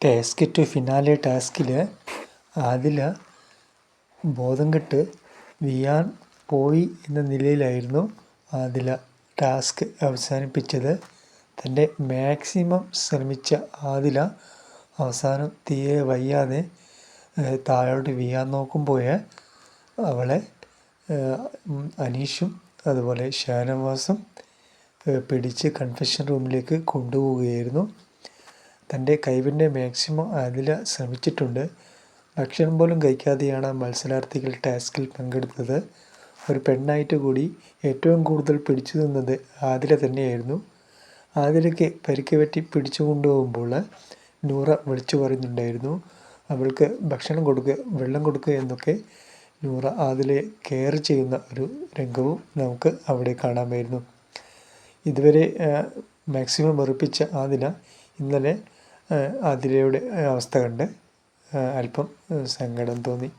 Task to finale ടാസ്കിൽ അതിൽ ബോധം കെട്ട് വിയാൻ പോയി എന്ന നിലയിലായിരുന്നു ആദില ടാസ്ക് അവസാനിപ്പിച്ചത്. തന്റെ മാക്സിമം ശ്രമിച്ച ആദില അവസാനം തീരെ വയ്യാതെ താഴോട്ട് വീഴാൻ നോക്കുമ്പോൾ അവളെ അനീഷും അതുപോലെ ഷാനവാസും പിടിച്ച് കൺഫെഷൻ റൂമിലേക്ക് കൊണ്ടുപോവുകയായിരുന്നു. തന്റെ കഴിവിന്റെ മാക്സിമം അതിൽ ശ്രമിച്ചിട്ടുണ്ട്. ഭക്ഷണം പോലും കഴിക്കാതെയാണ് മത്സരാർത്ഥികൾ ടാസ്കിൽ പങ്കെടുത്തത്. ഒരു പെണ്ണായിട്ട് കൂടി ഏറ്റവും കൂടുതൽ പിടിച്ചു നിന്നത് ആതിര തന്നെയായിരുന്നു. ആതിരയ്ക്ക് പരിക്ക് പറ്റി പിടിച്ചു കൊണ്ടുപോകുമ്പോൾ നൂറ വിളിച്ചു പറയുന്നുണ്ടായിരുന്നു. അവൾക്ക് ഭക്ഷണം കൊടുക്കുക വെള്ളം കൊടുക്കുക എന്നൊക്കെ നൂറ ആതിലെ കെയർ ചെയ്യുന്ന ഒരു രംഗവും നമുക്ക് അവിടെ കാണാമായിരുന്നു. ഇതുവരെ മാക്സിമം വെറുപ്പിച്ച ആദില ഇന്നലെ ആതിരയുടെ അവസ്ഥ കണ്ട് അല്പം സങ്കടം തോന്നി.